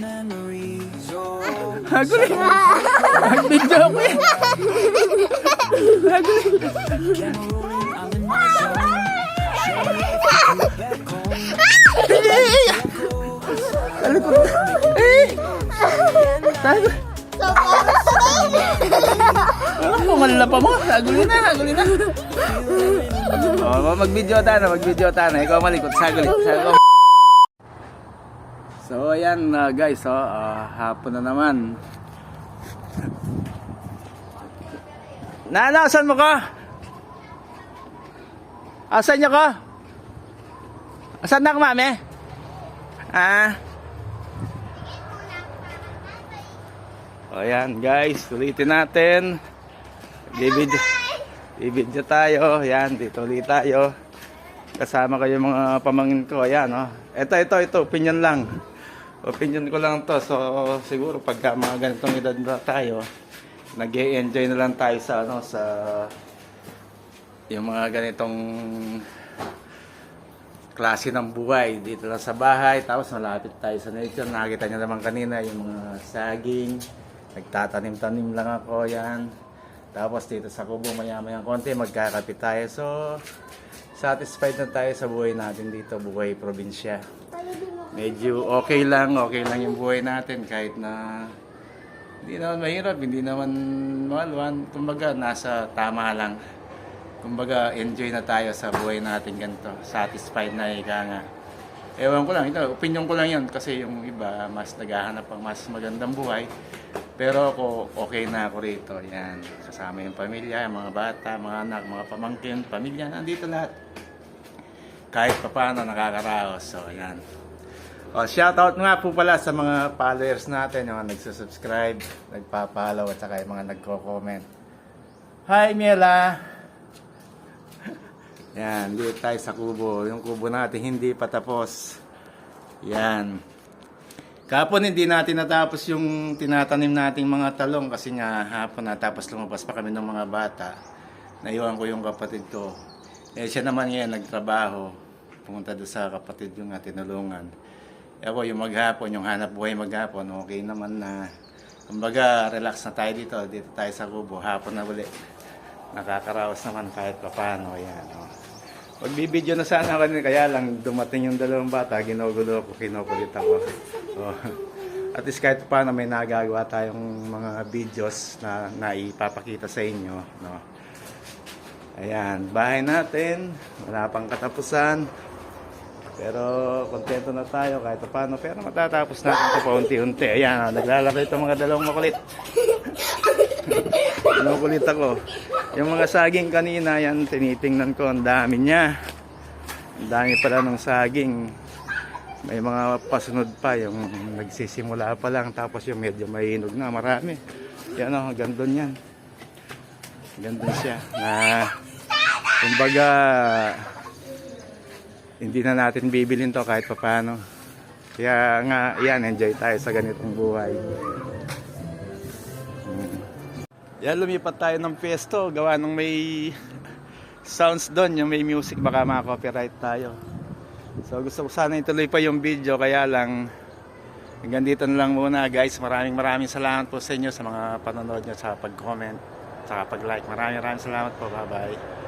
memories. Oh, ako eh. Haguli. camera rolling, I'm in my zone. Showing life from back home. Talikod na. Eh. Tago. Ah, pumalala pa mo. Haguli na, haguli na. Oh, mag-video tayo, mag-video tayo. Ikaw malikot, saguli. Saguli. So ayan uh, guys, oh, ah, hapon na naman. Nana, asan mo ka? Asan niya ka? Asan na ka, mami? Ah. O yan guys, ulitin natin. Bibidyo, bibidyo tayo. Yan, dito ulit tayo. Kasama kayo mga pamangin ko. Ayan, oh. Ito, ito, ito. Opinion lang. Opinion ko lang to. So, siguro pagka mga ganitong edad na tayo, nag enjoy na lang tayo sa, ano, sa yung mga ganitong klase ng buhay. Dito lang sa bahay tapos malapit tayo sa nature. Nakita niyo naman kanina yung mga saging. Nagtatanim-tanim lang ako yan. Tapos dito sa kubo maya-maya konti magkakapit tayo. So satisfied na tayo sa buhay natin dito buhay probinsya medyo okay lang okay lang yung buhay natin kahit na hindi naman mahirap hindi naman maluwan kumbaga nasa tama lang. Kumbaga enjoy na tayo sa buhay natin ganito. Satisfied na ika nga. Ewan ko lang ito opinion ko lang yan kasi yung iba mas naghahanap ng mas magandang buhay. Pero ako okay na ako rito. Yan kasama yung pamilya mga bata mga anak mga pamangkin pamilya nandito lahat kahit papaano nakakaraos so yan o, shoutout nga po pala sa mga followers natin yung mga nagsusubscribe nagpa-follow at saka yung mga nagko-comment Hi Miela yan, dito tayo sa kubo. Yung kubo natin hindi pa tapos. Yan. Kapon hindi natin natapos yung tinatanim nating mga talong kasi nga hapon natapos lumabas pa kami ng mga bata. Naiwan ko yung kapatid ko. Eh siya naman ngayon nagtrabaho. Pumunta doon sa kapatid yung nga tinulungan. Ako yung maghapon, yung hanap buhay maghapon, okay naman na. Kumbaga, relax na tayo dito. Dito tayo sa kubo. Hapon na uli nakakaraos naman kahit paano. Yan, oh. Magbibideo na sana ako nun, kaya lang dumating yung dalawang bata, ginugulo ko, kinukulit ako. So, at least kahit paano may nagagawa tayong mga videos na naipapakita sa inyo. No? Ayan, bahay natin, wala pang katapusan. Pero kontento na tayo kahit paano. Pero matatapos natin ito paunti-unti. Ayan, oh, naglalaro itong mga dalawang makulit. Kinukulit ako. Yung mga saging kanina, yan, tinitingnan ko, ang dami niya. Ang dami pala ng saging. May mga pasunod pa, yung nagsisimula pa lang, tapos yung medyo mahinog na, marami. Yan o, gandun yan. Gandun siya. Na, kumbaga, hindi na natin bibilin to kahit paano. Kaya nga, yan, enjoy tayo sa ganitong buhay. Yan, lumipat tayo ng pesto. Gawa nung may sounds doon, yung may music, baka maka-copyright tayo. So gusto ko sana ituloy pa yung video, kaya lang hanggang dito na lang muna guys. Maraming maraming salamat po sa inyo sa mga panonood nyo, sa pag-comment, sa pag-like. Maraming maraming salamat po. Bye-bye.